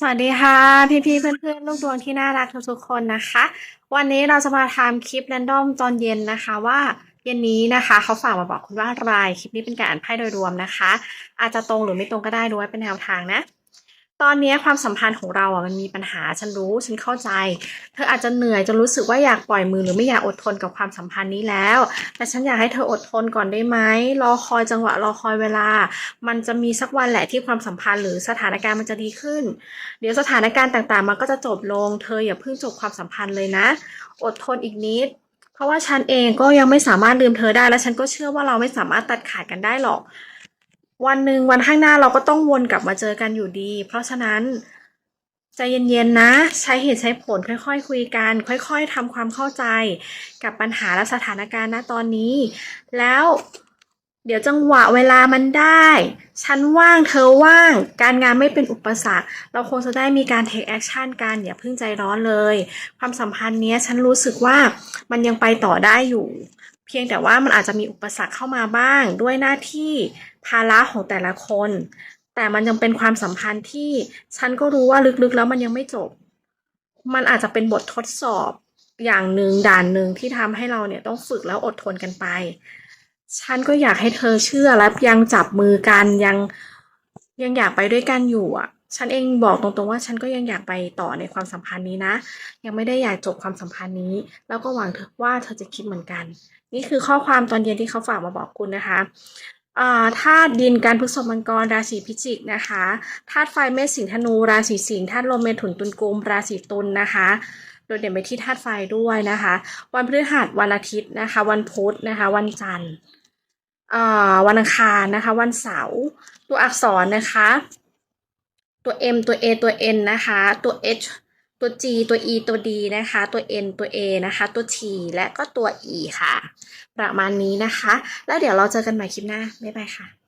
สวัสดีค่ะพี่พี่ๆเพื่อนๆ ลูกดวงที่น่ารักทุกๆคนนะคะ วันนี้เราจะมาทำคลิปแรนดอมตอนเย็นนะคะว่าเย็นนี้นะคะ เขาฝากมาบอกคุณว่ารายคลิปนี้เป็นการอ่านไพ่โดยรวมนะคะ อาจจะตรงหรือไม่ตรงก็ได้ดูไว้เป็นแนวทางนะ ตอนนี้ความสัมพันธ์ของเราอะมันมีปัญหาฉันรู้ฉันเข้าใจ เธออาจจะเหนื่อยจนรู้สึกว่าอยากปล่อยมือหรือไม่อยากอดทนกับความสัมพันธ์นี้แล้ว แต่ฉันอยากให้เธออดทนก่อนได้ไหมรอคอยจังหวะรอคอยเวลา มันจะมีสักวันแหละที่ความสัมพันธ์หรือสถานการณ์มันจะดีขึ้น เดี๋ยวสถานการณ์ต่างๆ มันก็จะจบลง เธออย่าเพิ่งจบความสัมพันธ์เลยนะ อดทนอีกนิดเพราะว่าฉันเองก็ยังไม่สามารถลืมเธอได้และฉันก็เชื่อว่าเราไม่สามารถตัดขาดกันได้หรอก วันหนึ่งวันข้างหน้าเราก็ต้องวนกลับมาเจอกันอยู่ดี เพราะฉะนั้นใจเย็นๆนะ ใช้เหตุใช้ผลค่อยๆ คุยกัน ค่อยๆทำความเข้าใจกับปัญหาและสถานการณ์ณตอนนี้ แล้วเดี๋ยวจังหวะเวลามันได้ ฉันว่างเธอว่าง การงานไม่เป็นอุปสรรค เราคงจะได้มีการ take action กัน อย่าเพิ่งใจร้อนเลย ความสัมพันธ์เนี้ยฉันรู้สึกว่ามันยังไปต่อได้อยู่ เพียงแต่ว่ามันอาจจะมีอุปสรรคเข้ามาบ้างด้วยหน้าที่ภาระของแต่ละคน แต่มันยังเป็นความสัมพันธ์ที่ฉันก็รู้ว่าลึกๆแล้วมันยังไม่จบ มันอาจจะเป็นบททดสอบอย่างหนึ่งด่านหนึ่งที่ทำให้เราเนี่ยต้องฝึกแล้วอดทนกันไป ฉันก็อยากให้เธอเชื่อและยังจับมือกันยังยังอยากไปด้วยกันอยู่อะ ฉันเองบอกตรงๆว่าฉันก็ยังอยากไปต่อในความสัมพันธ์นี้นะ ยังไม่ได้อยากจบความสัมพันธ์นี้ แล้วก็หวังเธอว่าเธอจะคิดเหมือนกัน นี่คือข้อความตอนเย็นที่เขาฝากมาบอกคุณนะคะธาตุดินการพฤษภมังกรราศีพิจิกนะคะธาตุไฟเมษสิงธนู ราศีสิงห์ธาตุลมเมถุนตุลกุมราศีตุลนะคะ โดดเด่นไปที่ธาตุไฟด้วยนะคะ วันพฤหัสวันอาทิตย์นะคะ วันพุธนะคะ วันจันทร์วันอังคารนะคะ วันเสาร์ตัวอักษรนะคะ ตัว M ตัว A ตัว N นะคะ ตัว H ตัว G ตัว E ตัว D นะคะ ตัว N ตัว A นะคะ ตัว T และก็ตัว E ค่ะ ประมาณนี้นะคะ แล้วเดี๋ยวเราเจอกันใหม่คลิปหน้า บ๊ายบายค่ะ